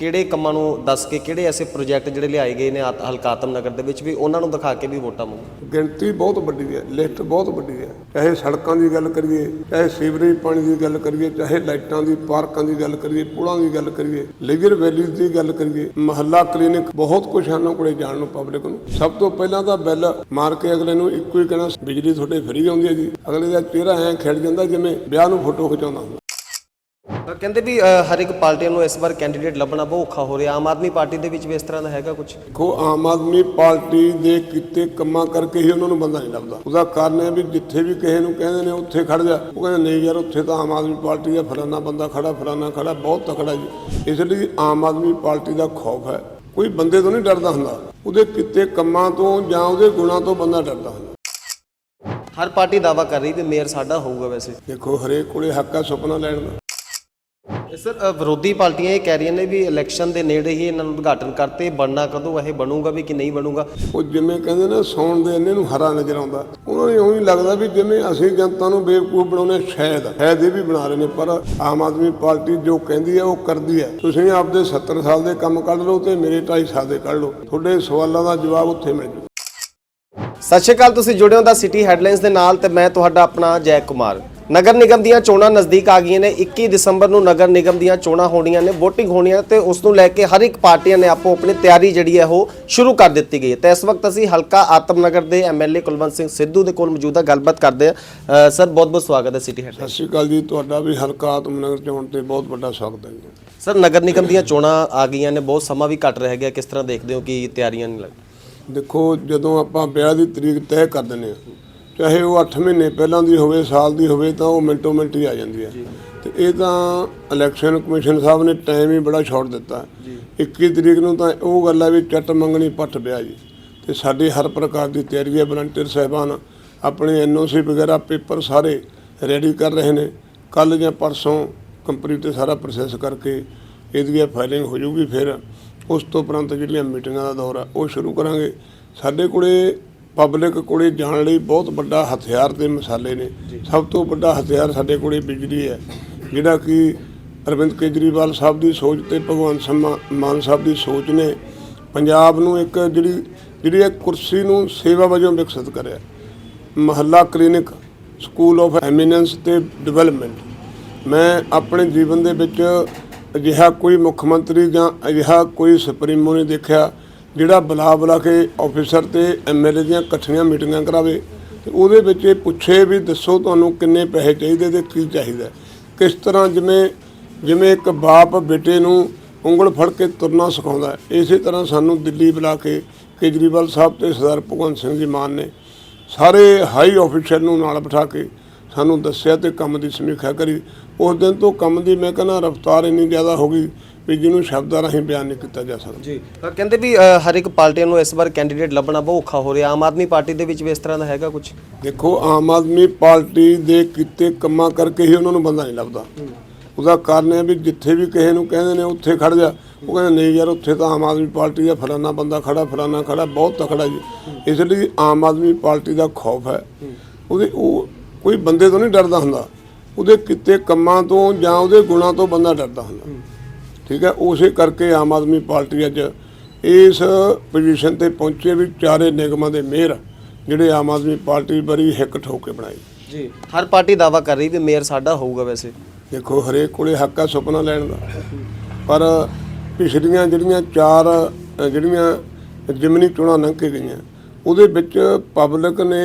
ਕਿਹੜੇ ਕੰਮਾਂ ਨੂੰ ਦੱਸ ਕੇ ਕਿਹੜੇ ਐਸੇ ਪ੍ਰੋਜੈਕਟ ਜਿਹੜੇ ਲਿਆਏ ਗਏ ਨੇ ਆਤ- ਹਲਕਾ ਨਗਰ ਦੇ ਵਿੱਚ ਵੀ ਉਹਨਾਂ ਨੂੰ ਦਿਖਾ ਕੇ ਵੀ ਵੋਟਾਂ ਮੰਗੋ? ਗਿਣਤੀ ਬਹੁਤ ਵੱਡੀ ਹੈ, ਲਿਸਟ ਬਹੁਤ ਵੱਡੀ ਹੈ। ਚਾਹੇ ਸੜਕਾਂ ਦੀ ਗੱਲ ਕਰੀਏ, ਚਾਹੇ ਸੀਵਰੇਜ ਪਾਣੀ ਦੀ ਗੱਲ ਕਰੀਏ, ਚਾਹੇ ਲਾਈਟਾਂ ਦੀ, ਪਾਰਕਾਂ ਦੀ ਗੱਲ ਕਰੀਏ, ਪੁਲਾਂ ਦੀ ਗੱਲ ਕਰੀਏ ਲੇਜਰ ਵੈਲੀ ਦੀ ਗੱਲ ਕਰੀਏ, ਮਹੱਲਾ ਕਲੀਨਿਕ ਬਹੁਤ ਕੁਝ ਇਹਨਾਂ ਕੋਲੇ ਜਾਣ ਨੂੰ ਪਬਲਿਕ ਨੂੰ। ਸਭ ਤੋਂ ਪਹਿਲਾਂ ਤਾਂ ਬਿੱਲ ਮਾਰ ਕੇ ਅਗਲੇ ਨੂੰ ਇੱਕੋ ਹੀ ਕਹਿਣਾ, ਬਿਜਲੀ ਤੁਹਾਡੇ ਫ੍ਰੀ ਆਉਂਦੀ ਹੈ ਜੀ। ਅਗਲੇ ਦਾ ਚਿਹਰਾ ਐਂ ਖਿੜ ਜਾਂਦਾ ਜਿਵੇਂ ਵਿਆਹ ਨੂੰ ਫੋਟੋ ਖਿਚਾਉਂਦਾ ਹੁੰਦਾ। ਕਹਿੰਦੇ ਵੀ ਅ, ਹਰ ਇੱਕ ਪਾਰਟੀਆਂ ਨੂੰ ਇਸ ਵਾਰ ਕੈਂਡੀਡੇਟ ਲੱਭਣਾ ਬਹੁਤ ਔਖਾ ਹੋ ਰਿਹਾ। ਆਮ ਆਦਮੀ ਪਾਰਟੀ ਦੇ ਵਿੱਚ ਵੀ ਇਸ ਤਰ੍ਹਾਂ ਦਾ ਹੈਗਾ ਕੁਝ ਦੇਖੋ ਆਮ ਆਦਮੀ ਪਾਰਟੀ ਦੇ ਕੀਤੇ ਕੰਮਾਂ ਕਰਕੇ ਹੀ ਉਹਨਾਂ ਨੂੰ ਬੰਦਾ ਨਹੀਂ ਲੱਭਦਾ। ਉਹਦਾ ਕਾਰਨ ਹੈ ਵੀ ਜਿੱਥੇ ਵੀ ਕਿਸੇ ਨੂੰ ਕਹਿੰਦੇ ਨੇ ਉੱਥੇ ਖੜ ਜਾ। ਉਹ ਕਹਿੰਦੇ ਨਹੀਂ ਯਾਰ ਉੱਥੇ ਤਾਂ ਆਮ ਆਦਮੀ ਪਾਰਟੀ ਦਾ ਫਲਾਨਾ ਬੰਦਾ ਖੜਾ ਫਲਾਨਾ ਖੜਾ ਬਹੁਤ ਤਕੜਾ ਜੀ। ਇਸ ਲਈ ਆਮ ਆਦਮੀ ਪਾਰਟੀ ਦਾ ਖੌਫ ਹੈ। ਕੋਈ ਬੰਦੇ ਤੋਂ ਨਹੀਂ ਡਰਦਾ ਹੁੰਦਾ। ਉਹਦੇ ਕੀਤੇ ਕੰਮਾਂ ਤੋਂ ਜਾਂ ਉਹਦੇ ਗੁਣਾਂ ਤੋਂ ਬੰਦਾ ਡਰਦਾ ਹੁੰਦਾ। ਹਰ ਪਾਰਟੀ ਦਾਵਾ ਕਰ ਰਹੀ ਵੀ ਮੇਅਰ ਸਾਡਾ ਹੋਊਗਾ ਵੈਸੇ। ਦੇਖੋ ਹਰੇਕ ਕੋਲੇ ਹੱਕ ਹੈ ਸੁਪਨਾ ਲੈਣ ਦਾ। ਸਰ ਵਿਰੋਧੀ ਪਾਰਟੀਆਂ ਇਹ ਕਹਿ ਰਹੀਆਂ ਨੇ ਵੀ ਇਲੈਕਸ਼ਨ ਦੇ ਨੇੜੇ ਹੀ ਇਹਨਾਂ ਨੂੰ ਉਦਘਾਟਨ ਕਰਤੇ ਬਣਨਾ ਕਦੋਂ ਇਹ ਬਣੂਗਾ ਵੀ ਕਿ ਨਹੀਂ ਬਣੂਗਾ? ਉਹ ਜਿਵੇਂ ਕਹਿੰਦੇ ਨੇ ਸੌਣ ਦੇ ਇੰਨੇ ਨੂੰ ਹਰਾ ਨਜ਼ਰ ਆਉਂਦਾ। ਉਹਨਾਂ ਨੂੰ ਇਉਂ ਹੀ ਲੱਗਦਾ ਵੀ ਜਿਵੇਂ ਅਸੀਂ ਜਨਤਾ ਨੂੰ ਬੇਵਕੂਫ ਬਣਾਉਣੇ ਸ਼ਾਇਦ ਸ਼ਾਇਦ ਇਹ ਵੀ ਬਣਾ ਰਹੇ ਨੇ ਪਰ ਆਮ ਆਦਮੀ ਪਾਰਟੀ ਜੋ ਕਹਿੰਦੀ ਹੈ ਉਹ ਕਰਦੀ ਹੈ। ਤੁਸੀਂ ਆਪਦੇ 70 ਸਾਲ ਦੇ ਕੰਮ ਕੱਢ ਲਓ ਤੇ ਮੇਰੇ 2.5 ਸਾਲ ਦੇ ਕੱਢ ਲਓ। ਤੁਹਾਡੇ ਸਵਾਲਾਂ ਦਾ ਜਵਾਬ ਉੱਥੇ ਮਿਲ ਜੂ। ਸਤਿ ਸ਼੍ਰੀ ਅਕਾਲ ਤੁਸੀਂ ਜੁੜੇ ਹੋ ਦਾ ਸਿਟੀ ਹੈਡਲਾਈਨਸ ਦੇ ਨਾਲ ਤੇ ਮੈਂ ਤੁਹਾਡਾ ਆਪਣਾ ਜੈ ਕੁਮਾਰ। ਨਗਰ ਨਿਗਮ ਦੀਆਂ ਚੋਣਾਂ ਨਜ਼ਦੀਕ ਆ ਗਈਆਂ ਨੇ। 21 ਦਸੰਬਰ ਨੂੰ ਨਗਰ ਨਿਗਮ ਦੀਆਂ ਚੋਣਾਂ ਹੋਣੀਆਂ ਨੇ VOTING ਹੋਣੀਆਂ ਤੇ ਉਸ ਨੂੰ ਲੈ ਕੇ ਹਰ ਇੱਕ ਪਾਰਟੀਆਂ ਨੇ ਆਪੋ ਆਪਣੀ ਤਿਆਰੀ ਜਿਹੜੀ ਹੈ ਉਹ ਸ਼ੁਰੂ ਕਰ ਦਿੱਤੀ ਗਈ ਹੈ। ਤੇ ਇਸ ਵਕਤ ਅਸੀਂ ਹਲਕਾ ਆਤਮ ਨਗਰ ਦੇ ਐਮਐਲਏ ਕੁਲਵੰਤ ਸਿੰਘ ਸਿੱਧੂ ਦੇ ਕੋਲ ਮੌਜੂਦ ਗੱਲਬਾਤ ਕਰਦੇ ਹਾਂ। ਸਰ ਬਹੁਤ ਬਹੁਤ ਸਵਾਗਤ ਹੈ ਸਿਟੀ ਹੈਡਲਾਈਨਸ ਸਤਿ ਸ਼੍ਰੀ ਅਕਾਲ ਜੀ ਤੁਹਾਡਾ ਵੀ ਹਲਕਾ ਆਤਮਨਗਰ ਚੋਣ ਤੇ ਬਹੁਤ ਵੱਡਾ ਸਵਾਗਤ ਹੈ ਜੀ। ਸਰ ਨਗਰ ਨਿਗਮ ਦੀਆਂ ਚੋਣਾਂ ਆ ਗਈਆਂ ਨੇ ਬਹੁਤ ਸਮਾਂ ਵੀ ਘੱਟ ਰਹਿ ਗਿਆ। ਕਿਸ ਤਰ੍ਹਾਂ ਦੇਖਦੇ ਹੋ ਕਿ ਤਿਆਰੀਆਂ ਨਹੀਂ ਲੱਗ ਦੇਖੋ ਜਦੋਂ ਆਪਾਂ ਵਿਆਹ ਦੀ ਤਰੀਕ ਤੈਅ ਕਰ ਦਿੰਦੇ ਹਾਂ ਚਾਹੇ ਉਹ 8 ਮਹੀਨੇ ਪਹਿਲਾਂ ਦੀ ਹੋਵੇ ਸਾਲ ਦੀ ਹੋਵੇ ਤਾਂ ਉਹ ਮਿੰਟੋ ਮਿੰਟ ਹੀ ਆ ਜਾਂਦੀ ਹੈ। ਤੇ ਇਹ ਤਾਂ ਇਲੈਕਸ਼ਨ ਕਮਿਸ਼ਨ ਸਾਹਿਬ ਨੇ ਟਾਈਮ ਹੀ ਬੜਾ ਛੋੜ ਦਿੱਤਾ। 21 ਤਰੀਕ ਨੂੰ ਤਾਂ ਉਹ ਗੱਲ ਹੈ ਵੀ ਚੱਟ ਮੰਗਣੀ ਪੱਟ ਵਿਆਹ ਜੀ। ਤੇ ਸਾਡੀ ਹਰ ਪ੍ਰਕਾਰ ਦੀ ਤਿਆਰੀ ਹੈ ਵਲੰਟੀਅਰ ਸਾਹਿਬਾਨ ਆਪਣੇ ਐਨਓਸੀ ਵਗੈਰਾ ਪੇਪਰ ਸਾਰੇ ਰੈਡੀ ਕਰ ਰਹੇ ਨੇ। ਕੱਲ ਜਾਂ ਪਰਸੋਂ ਕੰਪਨੀ ਤੇ ਸਾਰਾ ਪ੍ਰੋਸੈਸ ਕਰਕੇ ਇਹਦੀ ਫਾਈਲਿੰਗ ਹੋ ਜਾਊਗੀ ਫਿਰ। ਉਸ ਤੋਂ ਉਪਰੰਤ ਜਿਹੜੀਆਂ ਮੀਟਿੰਗਾਂ ਦਾ ਦੌਰ ਹੈ ਉਹ ਸ਼ੁਰੂ ਕਰਾਂਗੇ। ਸਾਡੇ ਕੋਲੇ ਪਬਲਿਕ ਕੋਲੇ ਜਾਣ ਲਈ ਬਹੁਤ ਵੱਡਾ ਹਥਿਆਰ ਤੇ ਮਸਾਲੇ ਨੇ। ਸਭ ਤੋਂ ਵੱਡਾ ਹਥਿਆਰ ਸਾਡੇ ਕੋਲੇ ਬਿਜਲੀ ਹੈ ਜਿਹੜਾ ਕਿ ਅਰਵਿੰਦ ਕੇਜਰੀਵਾਲ ਸਾਹਿਬ ਦੀ ਸੋਚ ਤੇ ਭਗਵੰਤ ਮਾਨ ਸਾਹਿਬ ਦੀ ਸੋਚ ਨੇ ਪੰਜਾਬ ਨੂੰ ਇੱਕ ਜਿਹੜੀ ਜਿਹੜੀ ਇਹ ਕੁਰਸੀ ਨੂੰ ਸੇਵਾ ਵਜੋਂ ਵਿਕਸਿਤ ਕਰਿਆ। Mohalla clinic school of eminence ਤੇ ਡਿਵੈਲਪਮੈਂਟ। ਮੈਂ ਆਪਣੇ ਜੀਵਨ ਦੇ ਵਿੱਚ ਅਜਿਹਾ ਕੋਈ ਮੁੱਖ ਮੰਤਰੀ ਜਾਂ ਅਜਿਹਾ ਕੋਈ ਸੁਪਰੀਮੋ ਨਹੀਂ ਦੇਖਿਆ ਜਿਹੜਾ ਬੁਲਾ ਬੁਲਾ ਕੇ ਆਫੀਸਰ ਤੇ ਐਮਐਲਏ ਦੀਆਂ ਇਕੱਠੀਆਂ ਮੀਟਿੰਗਾਂ ਕਰਾਵੇ ਤੇ ਉਹਦੇ ਵਿੱਚ ਇਹ ਪੁੱਛੇ ਵੀ ਦੱਸੋ ਤੁਹਾਨੂੰ ਕਿੰਨੇ ਪੈਸੇ ਚਾਹੀਦੇ ਤੇ ਕੀ ਚਾਹੀਦਾ। ਕਿਸ ਤਰ੍ਹਾਂ ਜਿਵੇਂ ਜਿਵੇਂ ਇੱਕ ਬਾਪ ਬੇਟੇ ਨੂੰ ਉਂਗਲ ਫੜ ਕੇ ਤੁਰਨਾ ਸਿਖਾਉਂਦਾ ਹੈ, ਇਸੇ ਤਰ੍ਹਾਂ ਸਾਨੂੰ ਦਿੱਲੀ ਬੁਲਾ ਕੇ ਕੇਜਰੀਵਾਲ ਸਾਹਿਬ ਤੇ ਸਰਦਾਰ ਭਗਵੰਤ ਸਿੰਘ ਜੀ ਮਾਨ ਨੇ ਸਾਰੇ ਹਾਈ ਆਫੀਸਰ ਨੂੰ ਨਾਲ ਬਿਠਾ ਕੇ ਸਾਨੂੰ ਦੱਸਿਆ ਤੇ ਕੰਮ ਦੀ ਸਮੀਖਿਆ ਕਰੀ। ਉਸ ਦਿਨ ਤੋਂ ਕੰਮ ਦੀ ਮੈਂ ਕਹਿੰਦਾ ਰਫ਼ਤਾਰ ਇੰਨੀ ਜ਼ਿਆਦਾ ਹੋ ਗਈ ਵੀ ਜਿਹਨੂੰ ਸ਼ਬਦਾਂ ਰਾਹੀਂ ਬਿਆਨ ਨਹੀਂ ਕੀਤਾ ਜਾ ਸਕਦਾ। ਜੀ ਕਹਿੰਦੇ ਵੀ ਅ, ਹਰ ਇੱਕ ਪਾਰਟੀਆਂ ਨੂੰ ਇਸ ਵਾਰ ਕੈਂਡੀਡੇਟ ਲੱਭਣਾ ਬਹੁਤ ਔਖਾ ਹੋ ਰਿਹਾ। ਆਮ ਆਦਮੀ ਪਾਰਟੀ ਦੇ ਵਿੱਚ ਵੀ ਇਸ ਤਰ੍ਹਾਂ ਦਾ ਹੈਗਾ ਕੁਝ ਦੇਖੋ ਆਮ ਆਦਮੀ ਪਾਰਟੀ ਦੇ ਕੀਤੇ ਕੰਮਾਂ ਕਰਕੇ ਹੀ ਉਹਨਾਂ ਨੂੰ ਬੰਦਾ ਨਹੀਂ ਲੱਭਦਾ। ਉਹਦਾ ਕਾਰਨ ਹੈ ਵੀ ਜਿੱਥੇ ਵੀ ਕਿਸੇ ਨੂੰ ਕਹਿੰਦੇ ਨੇ ਉੱਥੇ ਖੜ ਜਾ। ਉਹ ਕਹਿੰਦੇ ਨਹੀਂ ਯਾਰ ਉੱਥੇ ਤਾਂ ਆਮ ਆਦਮੀ ਪਾਰਟੀ ਦਾ ਫਲਾਨਾ ਬੰਦਾ ਖੜਾ ਫਲਾਨਾ ਖੜਾ ਬਹੁਤ ਤਕੜਾ ਜੀ। ਇਸ ਲਈ ਆਮ ਆਦਮੀ ਪਾਰਟੀ ਦਾ ਖੌਫ ਹੈ। ਉਹਦੇ ਉਹ ਕੋਈ ਬੰਦੇ ਤੋਂ ਨਹੀਂ ਡਰਦਾ ਹੁੰਦਾ। ਉਹਦੇ ਕੀਤੇ ਕੰਮਾਂ ਤੋਂ ਜਾਂ ਉਹਦੇ ਗੁਣਾਂ ਤੋਂ ਬੰਦਾ ਡਰਦਾ ਹੁੰਦਾ। ਠੀਕ ਹੈ ਉਸੇ ਕਰਕੇ ਆਮ ਆਦਮੀ ਪਾਰਟੀ ਅੱਜ ਇਸ ਪੋਜੀਸ਼ਨ ਤੇ ਪਹੁੰਚੇ ਵੀ ਚਾਰੇ ਨਿਗਮਾਂ ਦੇ ਮੇਅਰ ਜਿਹੜੇ ਆਮ ਆਦਮੀ ਪਾਰਟੀ ਬੜੀ ਹਿੱਕ ਠੋਕ ਕੇ ਬਣਾਈ ਜੀ ਹਰ ਪਾਰਟੀ ਦਾਵਾ ਕਰ ਰਹੀ ਵੀ ਮੇਅਰ ਸਾਡਾ ਹੋਊਗਾ ਵੈਸੇ। ਦੇਖੋ ਹਰੇਕ ਕੋਲੇ ਹੱਕ ਹੈ ਸੁਪਨਾ ਲੈਣ ਦਾ। ਪਰ ਪਿਛਲੀਆਂ ਜਿਹੜੀਆਂ ਚਾਰ ਜਿਹੜੀਆਂ ਜਿਮਨੀ ਚੋਣਾਂ ਲੰਘ ਕੇ ਗਈਆਂ ਉਹਦੇ ਵਿੱਚ ਪਬਲਿਕ ਨੇ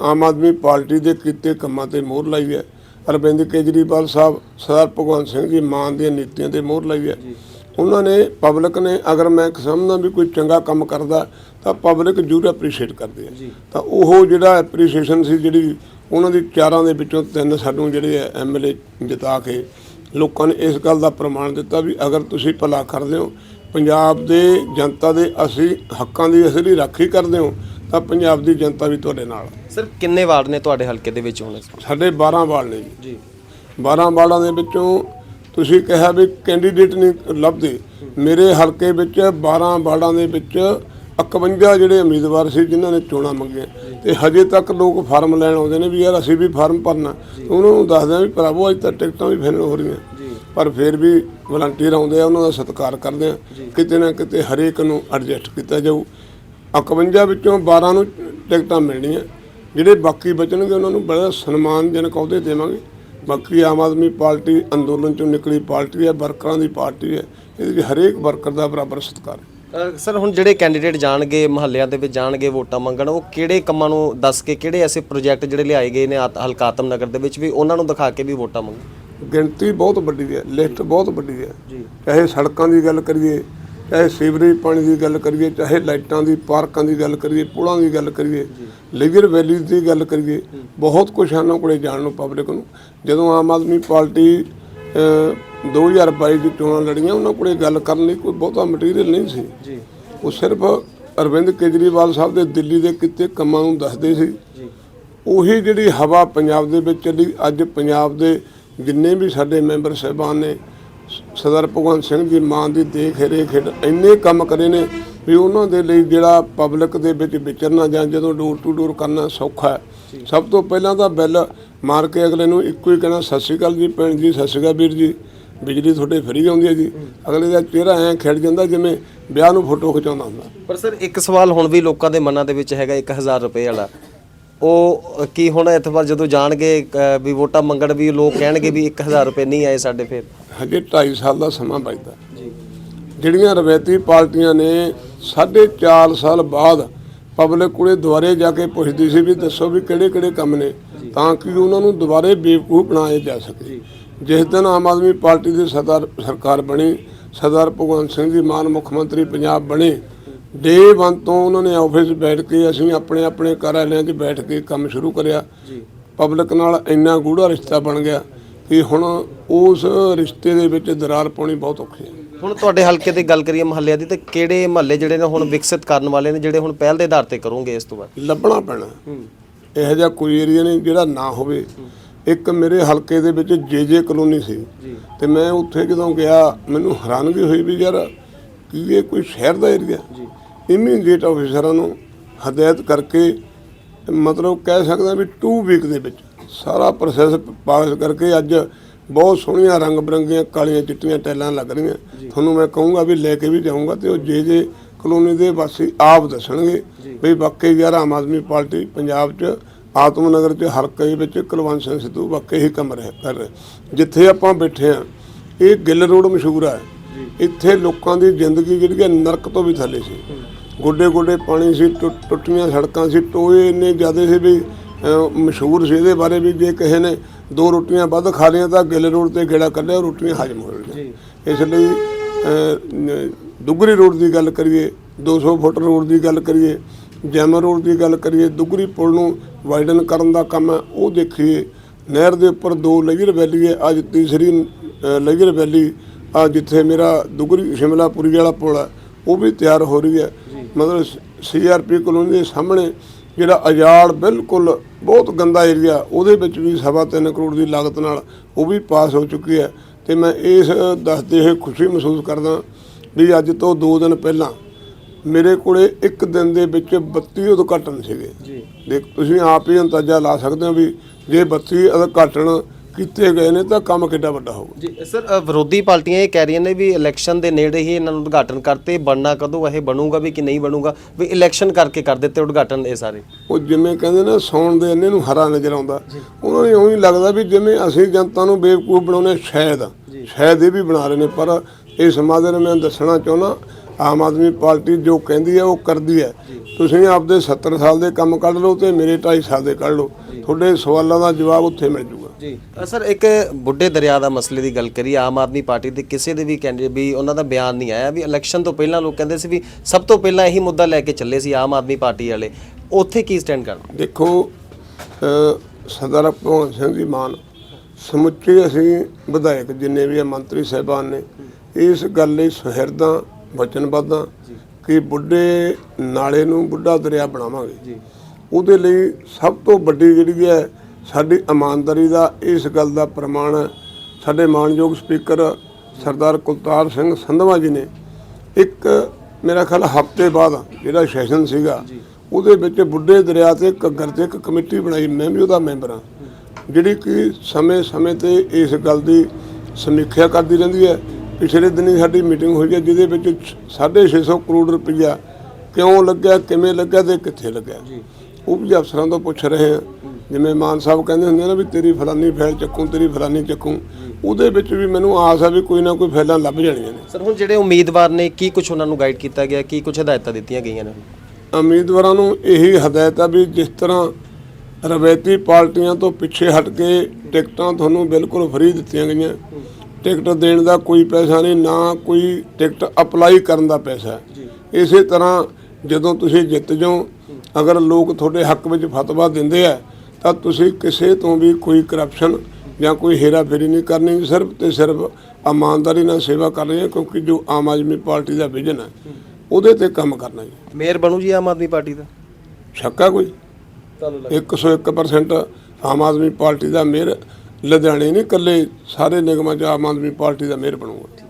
ਆਮ ਆਦਮੀ ਪਾਰਟੀ ਦੇ ਕੀਤੇ ਕੰਮਾਂ ਤੇ ਮੋਹਰ ਲਾਈ ਹੈ। ਅਰਵਿੰਦ ਕੇਜਰੀਵਾਲ ਸਾਹਿਬ ਸਰਦਾਰ ਭਗਵੰਤ ਸਿੰਘ ਜੀ ਮਾਨ ਦੀਆਂ ਨੀਤੀਆਂ ਤੇ ਮੋਹਰ ਲਾਈ ਹੈ। ਉਹਨਾਂ ਨੇ ਪਬਲਿਕ ਨੇ ਅਗਰ ਮੈਂ ਸਮਝਦਾ ਵੀ ਕੋਈ ਚੰਗਾ ਕੰਮ ਕਰਦਾ ਤਾਂ ਪਬਲਿਕ ਜ਼ਰੂਰ ਐਪਰੀਸ਼ੀਏਟ ਕਰਦੀ ਹੈ ਤਾਂ ਉਹ ਜਿਹੜਾ ਐਪਰੀਸ਼ੀਏਸ਼ਨ ਸੀ ਜਿਹੜੀ ਉਹਨਾਂ ਦੀ ਚਾਰਾਂ ਦੇ ਵਿੱਚੋਂ ਤਿੰਨ ਸਾਨੂੰ ਜਿਹੜੇ ਐਮਐਲਏ ਜਿਤਾ ਕੇ ਲੋਕਾਂ ਨੇ ਇਸ ਗੱਲ ਦਾ ਪ੍ਰਮਾਣ ਦਿੱਤਾ ਵੀ ਅਗਰ ਤੁਸੀਂ ਭਲਾ ਕਰਦੇ ਹੋ ਪੰਜਾਬ ਦੇ ਜਨਤਾ ਦੇ ਅਸੀਂ ਹੱਕਾਂ ਦੀ ਅਸਲੀ ਰਾਖੀ ਕਰਦੇ ਹੋ ਤਾਂ ਪੰਜਾਬ ਦੀ ਜਨਤਾ ਵੀ ਤੁਹਾਡੇ ਨਾਲ। ਸਰ ਕਿੰਨੇ ਵਾਰਡ ਨੇ ਤੁਹਾਡੇ ਹਲਕੇ ਦੇ ਵਿੱਚ ਹੁਣ? ਸਾਡੇ 12 ਵਾਰਡ ਨੇ ਜੀ। ਜੀ। 12 ਵਾਰਡਾਂ ਦੇ ਵਿੱਚੋਂ ਤੁਸੀਂ ਕਿਹਾ ਵੀ ਕੈਂਡੀਡੇਟ ਨਹੀਂ ਲੱਭਦੇ। ਮੇਰੇ ਹਲਕੇ ਵਿੱਚ 12 ਵਾਰਡਾਂ ਦੇ ਵਿੱਚ 51 ਜਿਹੜੇ ਉਮੀਦਵਾਰ ਸੀ ਜਿਨ੍ਹਾਂ ਨੇ ਚੋਣਾਂ ਮੰਗੀਆਂ। ਤੇ ਹਜੇ ਤੱਕ ਲੋਕ ਫਾਰਮ ਲੈਣ ਆਉਂਦੇ ਨੇ ਵੀ ਯਾਰ ਅਸੀਂ ਵੀ ਫਾਰਮ ਭਰਨਾ। ਉਹਨਾਂ ਨੂੰ ਦੱਸਦੇ ਆ ਵੀ ਭਰਾਵੋ ਅੱਜ ਤਾਂ ਟਿਕਟਾਂ ਵੀ ਫਾਈਨਲ ਹੋ ਰਹੀਆਂ। ਪਰ ਫਿਰ ਵੀ ਵਲੰਟੀਅਰ ਆਉਂਦੇ ਆ ਉਹਨਾਂ ਦਾ ਸਤਿਕਾਰ ਕਰਦੇ ਆ। ਕਿਤੇ ਨਾ ਕਿਤੇ ਹਰੇਕ ਨੂੰ ਐਡਜਸਟ ਕੀਤਾ ਜਾਊ। 51 ਵਿੱਚੋਂ 12 ਨੂੰ ਟਿਕਟਾਂ ਮਿਲਣੀਆਂ। ਜਿਹੜੇ ਬਾਕੀ ਬਚਣਗੇ ਉਹਨਾਂ ਨੂੰ ਬੜਾ ਸਨਮਾਨਜਨਕ ਅਹੁਦੇ ਦੇਵਾਂਗੇ। ਬਾਕੀ ਆਮ ਆਦਮੀ ਪਾਰਟੀ ਅੰਦੋਲਨ ਚੋਂ ਨਿਕਲੀ ਪਾਰਟੀ ਹੈ ਵਰਕਰਾਂ ਦੀ ਪਾਰਟੀ ਹੈ। ਇਹਦੇ ਵਿੱਚ ਹਰੇਕ ਵਰਕਰ ਦਾ ਬਰਾਬਰ ਸਤਿਕਾਰ ਹੈ। ਸਰ ਹੁਣ ਜਿਹੜੇ ਕੈਂਡੀਡੇਟ ਜਾਣਗੇ ਮਹੱਲਿਆਂ ਦੇ ਵਿੱਚ ਜਾਣਗੇ ਵੋਟਾਂ ਮੰਗਣ ਉਹ ਕਿਹੜੇ ਕੰਮਾਂ ਨੂੰ ਦੱਸ ਕੇ ਕਿਹੜੇ ਐਸੇ ਪ੍ਰੋਜੈਕਟ ਜਿਹੜੇ ਲਿਆਏ ਗਏ ਨੇ ਆਤ- ਹਲਕਾ ਆਤਮ ਨਗਰ ਦੇ ਵਿੱਚ ਵੀ ਉਹਨਾਂ ਨੂੰ ਦਿਖਾ ਕੇ ਵੀ ਵੋਟਾਂ ਮੰਗਣ? ਗਿਣਤੀ ਬਹੁਤ ਵੱਡੀ ਹੈ ਲਿਸਟ ਬਹੁਤ ਵੱਡੀ ਹੈ। ਜੀ। ਚਾਹੇ ਸੜਕਾਂ ਦੀ ਗੱਲ ਕਰੀਏ ਚਾਹੇ ਸੀਵਰੇਜ ਪਾਣੀ ਦੀ ਗੱਲ ਕਰੀਏ ਚਾਹੇ ਲਾਈਟਾਂ ਦੀ ਪਾਰਕਾਂ ਦੀ ਗੱਲ ਕਰੀਏ ਪੁਲਾਂ ਦੀ ਗੱਲ ਕਰੀਏ ਲਿਗਰ ਵੈਲੀ ਦੀ ਗੱਲ ਕਰੀਏ ਬਹੁਤ ਕੁਝ ਉਹਨਾਂ ਕੋਲੇ ਜਾਣ ਨੂੰ ਪਬਲਿਕ ਨੂੰ। ਜਦੋਂ ਆਮ ਆਦਮੀ ਪਾਰਟੀ ਅਹ, 2022 ਦੀ ਚੋਣਾਂ ਲੜੀਆਂ ਉਹਨਾਂ ਕੋਲੇ ਗੱਲ ਕਰਨ ਲਈ ਕੋਈ ਬਹੁਤਾ ਮਟੀਰੀਅਲ ਨਹੀਂ ਸੀ। ਜੀ। ਉਹ ਸਿਰਫ ਅਰਵਿੰਦ ਕੇਜਰੀਵਾਲ ਸਾਹਿਬ ਦੇ ਦਿੱਲੀ ਦੇ ਕਿਤੇ ਕੰਮਾਂ ਨੂੰ ਦੱਸਦੇ ਸੀ। ਜੀ। ਉਹੀ ਜਿਹੜੀ ਹਵਾ ਪੰਜਾਬ ਦੇ ਵਿੱਚ ਚੱਲੀ ਅੱਜ ਪੰਜਾਬ ਦੇ ਜਿੰਨੇ ਵੀ ਸਾਡੇ ਮੈਂਬਰ ਸਹਿਬਾਨ ਨੇ ਸਰਦਾਰ ਭਗਵੰਤ ਸਿੰਘ ਦੀ ਮਾਂ ਦੀ ਦੇਖ ਰੇਖ ਇੰਨੇ ਕੰਮ ਕਰੇ ਨੇ ਵੀ ਉਹਨਾਂ ਦੇ ਲਈ ਜਿਹੜਾ ਪਬਲਿਕ ਦੇ ਵਿੱਚ ਵਿਚਰਨਾ ਜਾਂ ਜਦੋਂ ਡੋਰ ਟੂ ਡੋਰ ਕਰਨਾ ਸੌਖਾ ਹੈ। ਸਭ ਤੋਂ ਪਹਿਲਾਂ ਤਾਂ ਬੈਲ ਮਾਰ ਕੇ ਅਗਲੇ ਨੂੰ ਇੱਕੋ ਹੀ ਕਹਿਣਾ ਸਤਿ ਸ਼੍ਰੀ ਅਕਾਲ ਜੀ ਭੈਣ ਜੀ ਸਤਿ ਸ਼੍ਰੀ ਅਕਾਲ ਵੀਰ ਜੀ। ਬਿਜਲੀ ਤੁਹਾਡੇ ਫਰੀ ਆਉਂਦੀ ਹੈ ਜੀ। ਅਗਲੇ ਦਾ ਚਿਹਰਾ ਐਂ ਖਿੜ ਜਾਂਦਾ ਜਿਵੇਂ ਵਿਆਹ ਨੂੰ ਫੋਟੋ ਖਿਚਾਉਂਦਾ ਹੁੰਦਾ। ਪਰ ਸਰ ਇੱਕ ਸਵਾਲ ਹੁਣ ਵੀ ਲੋਕਾਂ ਦੇ ਮਨਾਂ ਦੇ ਵਿੱਚ ਹੈਗਾ 1000 ਰੁਪਏ ਵਾਲਾ। ਉਹ ਕੀ ਹੁਣ ਇਤਵਾਰ ਜਦੋਂ ਜਾਣਗੇ ਅ, ਵੀ ਵੋਟਾਂ ਮੰਗਣ ਵੀ ਲੋਕ ਕਹਿਣਗੇ ਵੀ 1000 ਰੁਪਏ ਨਹੀਂ ਆਏ ਸਾਡੇ ਫਿਰ? ਹਜੇ 2.5 ਸਾਲ ਦਾ ਸਮਾਂ ਬਚਦਾ। ਜਿਹੜੀਆਂ ਰਵਾਇਤੀ ਪਾਰਟੀਆਂ ਨੇ ਸਾਢੇ ਚਾਰ ਸਾਲ ਬਾਅਦ ਪਬਲਿਕ ਕੋਲੇ ਦੁਆਰੇ ਜਾ ਕੇ ਪੁੱਛਦੀ ਸੀ ਵੀ ਦੱਸੋ ਵੀ ਕਿਹੜੇ ਕਿਹੜੇ ਕੰਮ ਨੇ ਤਾਂ ਕਿ ਉਹਨਾਂ ਨੂੰ ਦੁਬਾਰੇ ਬੇਵਕੂਫ ਬਣਾਇਆ ਜਾ ਸਕੇ। ਜਿਸ ਦਿਨ ਆਮ ਆਦਮੀ ਪਾਰਟੀ ਦੀ ਸਰਦਾਰ ਸਰਕਾਰ ਬਣੀ ਸਰਦਾਰ ਭਗਵੰਤ ਸਿੰਘ ਜੀ ਮਾਨ ਮੁੱਖ ਮੰਤਰੀ ਪੰਜਾਬ ਬਣੇ ਡੇ ਵਨ ਤੋਂ ਉਹਨਾਂ ਨੇ ਆਫਿਸ ਬੈਠ ਕੇ ਅਸੀਂ ਆਪਣੇ ਆਪਣੇ ਕਾਰਜਾਲਿਆਂ 'ਚ ਬੈਠ ਕੇ ਕੰਮ ਸ਼ੁਰੂ ਕਰਿਆ। ਜੀ। ਪਬਲਿਕ ਨਾਲ ਇੰਨਾ ਗੂੜਾ ਰਿਸ਼ਤਾ ਬਣ ਗਿਆ ਕਿ ਹੁਣ ਉਸ ਰਿਸ਼ਤੇ ਦੇ ਵਿੱਚ ਦਰਾਰ ਪਾਉਣੀ ਬਹੁਤ ਔਖੀ ਹੈ। ਹੁਣ ਤੁਹਾਡੇ ਹਲਕੇ ਦੀ ਗੱਲ ਕਰੀਏ ਮਹੱਲਿਆਂ ਦੀ ਤੇ ਕਿਹੜੇ ਮਹੱਲੇ ਜਿਹੜੇ ਨੇ ਹੁਣ ਵਿਕਸਿਤ ਕਰਨ ਵਾਲੇ ਨੇ ਜਿਹੜੇ ਹੁਣ ਪਹਿਲ ਦੇ ਆਧਾਰ ਤੇ ਕਰੋਗੇ ਇਸ ਤੋਂ ਬਾਅਦ? ਲੱਭਣਾ ਪੈਣਾ। ਇਹੋ ਜਿਹਾ ਕੋਈ ਏਰੀਆ ਨਹੀਂ ਜਿਹੜਾ ਨਾ ਹੋਵੇ। ਇੱਕ ਮੇਰੇ ਹਲਕੇ ਦੇ ਵਿੱਚ ਜੇ ਜੇ ਕਲੋਨੀ ਸੀ। ਤੇ ਮੈਂ ਉੱਥੇ ਜਦੋਂ ਗਿਆ ਮੈਨੂੰ ਹੈਰਾਨਗੀ ਹੋਈ ਵੀ ਯਾਰ ਕੀ ਇਹ ਕੋਈ ਸ਼ਹਿਰ ਦਾ ਏਰੀਆ ਜੀ। ਇਮੀਡੀਏਟ ਆਫੀਸਰਾਂ ਨੂੰ ਹਦਾਇਤ ਕਰਕੇ ਮਤਲਬ ਕਹਿ ਸਕਦਾ ਵੀ 2 ਵੀਕ ਦੇ ਵਿੱਚ ਸਾਰਾ ਪ੍ਰੋਸੈਸ ਪਾਸ ਕਰਕੇ ਅੱਜ ਬਹੁਤ ਸੋਹਣੀਆਂ ਰੰਗ ਬਰੰਗੀਆਂ ਕਾਲੀਆਂ ਚਿੱਟੀਆਂ ਟੈਲਾਂ ਲੱਗ ਰਹੀਆਂ। ਤੁਹਾਨੂੰ ਮੈਂ ਕਹੂੰਗਾ ਵੀ ਲੈ ਕੇ ਵੀ ਜਾਊਂਗਾ ਤੇ ਉਹ ਜੇ ਜੇ ਕਲੋਨੀ ਦੇ ਵਾਸੀ ਆਪ ਦੱਸਣਗੇ ਵੀ ਵਾਕਈ ਯਾਰ ਆਮ ਆਦਮੀ ਪਾਰਟੀ ਪੰਜਾਬ 'ਚ ਆਤਮਨਗਰ 'ਚ ਹਲਕੇ ਵਿੱਚ ਕੁਲਵੰਤ ਸਿੰਘ ਸਿੱਧੂ ਵਾਕਈ ਹੀ ਕੰਮ ਰਿਹਾ ਕਰ ਰਿਹਾ। ਜਿੱਥੇ ਆਪਾਂ ਬੈਠੇ ਆ ਇਹ ਗਿੱਲ ਰੋਡ ਮਸ਼ਹੂਰ ਹੈ। ਇੱਥੇ ਲੋਕਾਂ ਦੀ ਜ਼ਿੰਦਗੀ ਜਿਹੜੀ ਹੈ ਨਰਕ ਤੋਂ ਵੀ ਥੱਲੇ ਸੀ। ਗੋਡੇ ਗੋਡੇ ਪਾਣੀ ਸੀ ਟੁੱਟ- ਟੁੱਟੀਆਂ ਸੜਕਾਂ ਸੀ ਟੋਏ ਇੰਨੇ ਜ਼ਿਆਦੇ ਸੀ ਵੀ ਮਸ਼ਹੂਰ ਸੀ ਇਹਦੇ ਬਾਰੇ ਵੀ ਜੇ ਕਿਸੇ ਨੇ ਦੋ ਰੋਟੀਆਂ ਵੱਧ ਖਾ ਲਈਆਂ ਤਾਂ ਗਿੱਲ ਰੋਡ ਤੇ ਗੇੜਾ ਕੱਢਿਆ ਰੋਟੀਆਂ ਹਜਮ ਹੋ ਜਾਣੀਆਂ ਇਸ ਲਈ ਦੁੱਗਰੀ ਰੋਡ ਦੀ ਗੱਲ ਕਰੀਏ 200 ਫੁੱਟ ਰੋਡ ਦੀ ਗੱਲ ਕਰੀਏ ਜੈਮਰ ਰੋਡ ਦੀ ਗੱਲ ਕਰੀਏ ਦੁੱਗਰੀ ਪੁਲ ਨੂੰ ਵਾਈਡਨ ਕਰਨ ਦਾ ਕੰਮ ਹੈ ਉਹ ਦੇਖੀਏ। ਨਹਿਰ ਦੇ ਉੱਪਰ ਦੋ ਲੇਜਰ ਵੈਲੀ ਹੈ ਅੱਜ ਤੀਸਰੀ ਲੇਜਰ ਵੈਲੀ ਆ ਜਿੱਥੇ ਮੇਰਾ ਦੁਗਰੀ ਸ਼ਿਮਲਾਪੁਰੀ ਵਾਲਾ ਪੁਲ ਹੈ ਉਹ ਵੀ ਤਿਆਰ ਹੋ ਰਹੀ ਹੈ। ਮਤਲਬ ਸੀਆਰਪੀ ਕਲੋਨੀ ਦੇ ਸਾਹਮਣੇ ਜਿਹੜਾ ਅਜਾੜ ਬਿਲਕੁਲ ਬਹੁਤ ਗੰਦਾ ਏਰੀਆ ਉਹਦੇ ਵਿੱਚ ਵੀ ਸਵਾ ਤਿੰਨ ਕਰੋੜ ਦੀ ਲਾਗਤ ਨਾਲ ਉਹ ਵੀ ਪਾਸ ਹੋ ਚੁੱਕੀ ਹੈ। ਤੇ ਮੈਂ ਇਸ ਦੱਸਦੇ ਹੋਏ ਖੁਸ਼ੀ ਮਹਿਸੂਸ ਕਰਦਾ ਵੀ ਅੱਜ ਤੋਂ 2 ਦਿਨ ਪਹਿਲਾਂ ਮੇਰੇ ਕੋਲੇ ਇੱਕ ਦਿਨ ਦੇ ਵਿੱਚ 32 ਉਦਘਾਟਨ ਸੀਗੇ। ਜੀ। ਦੇਖ ਤੁਸੀਂ ਆਪ ਹੀ ਅੰਦਾਜ਼ਾ ਲਾ ਸਕਦੇ ਹੋ ਵੀ ਜੇ 32 ਉਦਘਾਟਨ ਕੀਤੇ ਗਏ ਨੇ ਤਾਂ ਕੰਮ ਕਿੱਡਾ ਵੱਡਾ ਹੋਊਗਾ। ਜੀ ਸਰ ਅ, ਵਿਰੋਧੀ ਪਾਰਟੀਆਂ ਇਹ ਕਹਿ ਰਹੀਆਂ ਨੇ ਵੀ ਇਲੈਕਸ਼ਨ ਦੇ ਨੇੜੇ ਹੀ ਇਹਨਾਂ ਨੂੰ ਉਦਘਾਟਨ ਕਰਤੇ ਬਣਨਾ ਕਦੋਂ ਇਹ ਬਣੂਗਾ ਵੀ ਕਿ ਨਹੀਂ ਬਣੂਗਾ ਵੀ ਇਲੈਕਸ਼ਨ ਕਰਕੇ ਕਰ ਦਿੱਤੇ ਉਦਘਾਟਨ ਇਹ ਸਾਰੇ। ਉਹ ਜਿਵੇਂ ਕਹਿੰਦੇ ਨੇ ਸੌਣ ਦੇ ਇੰਨੇ ਨੂੰ ਹਰਾ ਨਜ਼ਰ ਆਉਂਦਾ। ਉਹਨਾਂ ਨੂੰ ਉਹੀ ਲੱਗਦਾ ਵੀ ਜਿਵੇਂ ਅਸੀਂ ਜਨਤਾ ਨੂੰ ਬੇਵਕੂਫ ਬਣਾਉਨੇ ਸ਼ਾਇਦ ਸ਼ਾਇਦ ਇਹ ਵੀ ਬਣਾ ਰਹੇ ਨੇ ਪਰ ਇਹ ਸਮਾਜ ਨੂੰ ਮੈਂ ਦੱਸਣਾ ਚਾਹੁੰਦਾ ਆਮ ਆਦਮੀ ਪਾਰਟੀ ਜੋ ਕਹਿੰਦੀ ਹੈ ਉਹ ਕਰਦੀ ਹੈ ਤੁਸੀਂ ਆਪਦੇ 70 ਸਾਲ ਦੇ ਕੰਮ ਕੱਢ ਲਓ ਤੇ ਮੇਰੇ 2.5 ਸਾਲ ਦੇ ਕੱਢ ਲਓ। ਤੁਹਾਡੇ ਸਵਾਲਾਂ ਦਾ ਜਵਾਬ ਉੱਥੇ ਮਿਲ ਜੂਗਾ ਜੀ। ਸਰ ਇੱਕ ਬੁੱਢੇ ਦਰਿਆ ਦਾ ਮਸਲੇ ਦੀ ਗੱਲ ਕਰੀ ਆਮ ਆਦਮੀ ਪਾਰਟੀ ਦੇ ਕਿਸੇ ਦੇ ਵੀ ਕੈਂਡੀਡੇਟ ਵੀ ਉਹਨਾਂ ਦਾ ਬਿਆਨ ਨਹੀਂ ਆਇਆ ਵੀ ਇਲੈਕਸ਼ਨ ਤੋਂ ਪਹਿਲਾਂ ਲੋਕ ਕਹਿੰਦੇ ਸੀ ਵੀ ਸਭ ਤੋਂ ਪਹਿਲਾਂ ਇਹੀ ਮੁੱਦਾ ਲੈ ਕੇ ਚੱਲੇ ਸੀ ਆਮ ਆਦਮੀ ਪਾਰਟੀ ਵਾਲੇ। ਉੱਥੇ ਕੀ ਸਟੈਂਡ ਕਰਨਾ ਦੇਖੋ ਸਰਦਾਰ ਭਗਵੰਤ ਸਿੰਘ ਜੀ ਮਾਨ ਸਮੁੱਚੇ ਅਸੀਂ ਵਿਧਾਇਕ ਜਿੰਨੇ ਵੀ ਆ ਮੰਤਰੀ ਸਾਹਿਬਾਨ ਨੇ ਇਸ ਗੱਲ ਲਈ ਸੁਹਿਰਦਾਂ ਵਚਨਬੱਧਾਂ ਕਿ ਬੁੱਢੇ ਨਾਲੇ ਨੂੰ ਬੁੱਢਾ ਦਰਿਆ ਬਣਾਵਾਂਗੇ। ਜੀ। ਉਹਦੇ ਲਈ ਸਭ ਤੋਂ ਵੱਡੀ ਜਿਹੜੀ ਹੈ ਸਾਡੀ ਇਮਾਨਦਾਰੀ ਦਾ ਇਸ ਗੱਲ ਦਾ ਪ੍ਰਮਾਣ ਹੈ। ਸਾਡੇ ਮਾਨਯੋਗ ਸਪੀਕਰ ਸਰਦਾਰ ਕੁਲਤਾਰ ਸਿੰਘ ਸੰਧਵਾ ਜੀ ਨੇ। ਇੱਕ ਮੇਰਾ ਖਿਆਲ ਹਫ਼ਤੇ ਬਾਅਦ ਜਿਹੜਾ ਸੈਸ਼ਨ ਸੀਗਾ ਉਹਦੇ ਵਿੱਚ ਬੁੱਢੇ ਦਰਿਆ ਤੇ ਘੱਗਰ ਤੇ ਇੱਕ ਕਮੇਟੀ ਬਣਾਈ ਮੈਂ ਵੀ ਉਹਦਾ ਮੈਂਬਰ ਹਾਂ। ਜਿਹੜੀ ਕਿ ਸਮੇਂ ਸਮੇਂ ਤੇ ਇਸ ਗੱਲ ਦੀ ਸਮੀਖਿਆ ਕਰਦੀ ਰਹਿੰਦੀ ਹੈ। ਪਿਛਲੇ ਦਿਨੀ ਸਾਡੀ ਮੀਟਿੰਗ ਹੋਈ ਹੈ ਜਿਹਦੇ ਵਿੱਚ 650 ਕਰੋੜ ਰੁਪਈਆ ਕਿਉਂ ਲੱਗਿਆ ਕਿਵੇਂ ਲੱਗਿਆ ਤੇ ਕਿੱਥੇ ਲੱਗਿਆ? ਉਹ ਵੀ ਅਫਸਰਾਂ ਤੋਂ ਪੁੱਛ ਰਹੇ ਆ ਜਿਵੇਂ ਮਾਨ ਸਾਹਿਬ ਕਹਿੰਦੇ ਹੁੰਦੇ ਨਾ ਵੀ ਤੇਰੀ ਫਲਾਨੀ ਫਾਈਲ ਚੱਕੂ ਤੇਰੀ ਫਲਾਨੀ ਚੱਕੂ ਉਹਦੇ ਵਿੱਚ ਵੀ ਮੈਨੂੰ ਆਸ ਆ ਵੀ ਕੋਈ ਨਾ ਕੋਈ ਫਾਈਲਾਂ ਲੱਭ ਜਾਣੀਆਂ ਨੇ। ਸਰ ਹੁਣ ਜਿਹੜੇ ਉਮੀਦਵਾਰ ਨੇ ਕੀ ਕੁਝ ਉਹਨਾਂ ਨੂੰ ਗਾਈਡ ਕੀਤਾ ਗਿਆ? ਕੀ ਕੁਝ ਹਦਾਇਤਾਂ ਦਿੱਤੀਆਂ ਗਈਆਂ ਨੇ? ਉਮੀਦਵਾਰਾਂ ਨੂੰ ਇਹੀ ਹਦਾਇਤ ਆ ਵੀ ਜਿਸ ਤਰ੍ਹਾਂ ਰਵਾਇਤੀ ਪਾਰਟੀਆਂ ਤੋਂ ਪਿੱਛੇ ਹਟ ਕੇ ਟਿਕਟਾਂ ਤੁਹਾਨੂੰ ਬਿਲਕੁਲ ਫ੍ਰੀ ਦਿੱਤੀਆਂ ਗਈਆਂ। ਟਿਕਟ ਦੇਣ ਦਾ ਕੋਈ ਪੈਸਾ ਨਹੀਂ ਨਾ ਕੋਈ ਟਿਕਟ ਅਪਲਾਈ ਕਰਨ ਦਾ ਪੈਸਾ। ਇਸੇ ਤਰ੍ਹਾਂ ਜਦੋਂ ਤੁਸੀਂ ਜਿੱਤ ਜਾਓ ਅਗਰ ਲੋਕ ਤੁਹਾਡੇ ਹੱਕ ਵਿੱਚ ਫਤਵਾ ਦਿੰਦੇ ਆ ਤਾਂ ਤੁਸੀਂ ਕਿਸੇ ਤੋਂ ਵੀ ਕੋਈ ਕਰਪਸ਼ਨ ਜਾਂ ਕੋਈ ਹੇਰਾਫੇਰੀ ਨਹੀਂ ਕਰਨੀ ਸਿਰਫ ਤੇ ਸਿਰਫ ਇਮਾਨਦਾਰੀ ਨਾਲ ਸੇਵਾ ਕਰ ਰਹੇ ਆ ਕਿਉਂਕਿ ਜੋ ਆਮ ਆਦਮੀ ਪਾਰਟੀ ਦਾ ਵਿਜ਼ਨ ਹੈ ਉਹਦੇ ਤੇ ਕੰਮ ਕਰਨਾ ਜੀ। ਮੇਅਰ ਬਣੂ ਜੀ ਆਮ ਆਦਮੀ ਪਾਰਟੀ ਦਾ? ਸ਼ੱਕਾ ਕੋਈ? ਤੁਹਾਨੂੰ 101% ਆਮ ਆਦਮੀ ਪਾਰਟੀ ਦਾ ਮੇਅਰ ਲੁਧਿਆਣੇ ਨਹੀਂ ਇਕੱਲੇ ਸਾਰੇ ਨਿਗਮਾਂ 'ਚ ਆਮ ਆਦਮੀ ਪਾਰਟੀ ਦਾ ਮੇਅਰ ਬਣੂਗਾ।